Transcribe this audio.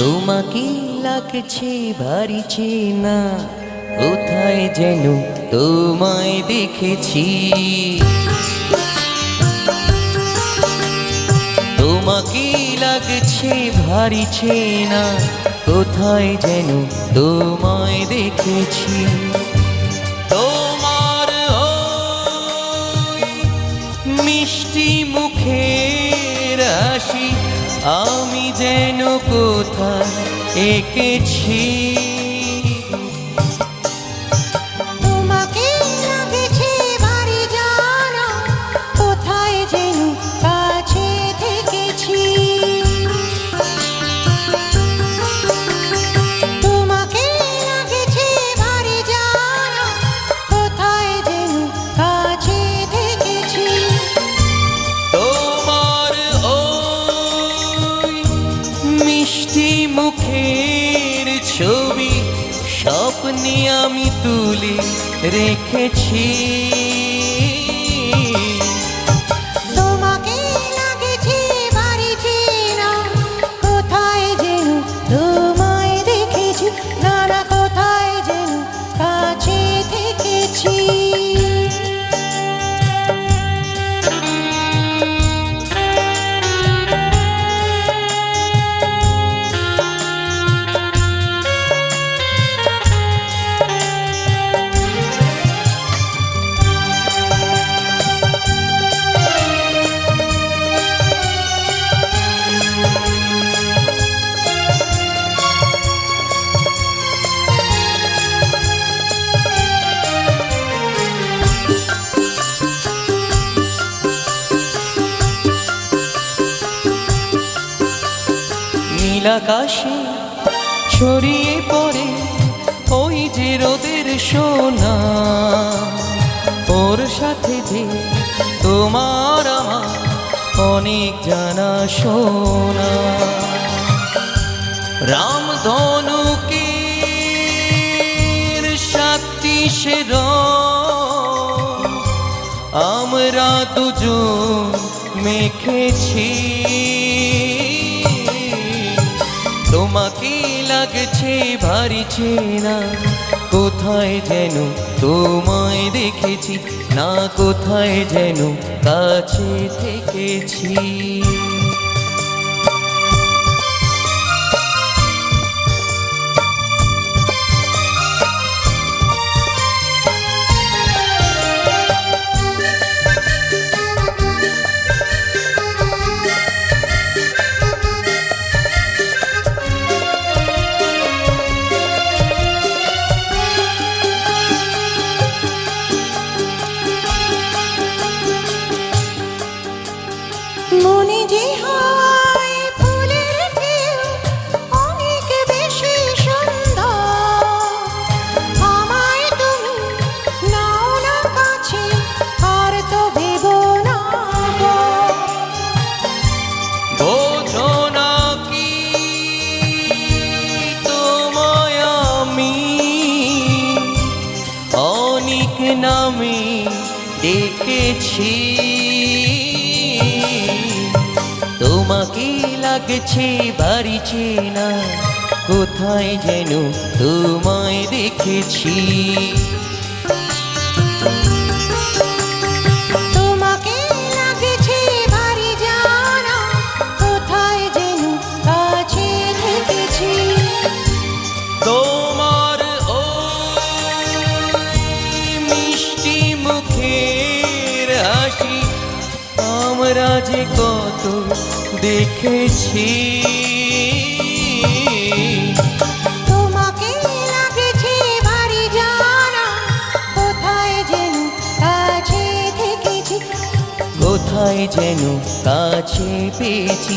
তোমাকে লাগছে ভারী চেনা কোথায় যেন তোমায় দেখেছি। তোমাকে লাগছে ভারী চেনা কোথায় যেন তোমায় দেখেছি। তোমার মিষ্টি মুখের হাসি আমি যেন কোথায় এঁকেছি। স্বপ্নে আমি তুলে রেখেছি। নীলাকাশে ছড়িয়ে পড়ে ওই যে রোদের সোনা। ওর সাথে যে তোমার আমার অনেক জানা শোনা রামধনুকে সাতটি সে আমরা দুজন মেখেছি। তোমাকে লাগছে ভারী চেনা। কোথায় যেন তোমায় দেখেছি না কোথায় যেন কাছে থেকেছি। ডেকেছি তোমাকে লাগছে বাড়ি চেনা কোথায় যেন তোমায় দেখেছি। আমরা যে কত দেখেছি। কোথায় যেন কাছে পেয়েছি কোথায় যেন কাছে পেয়েছি।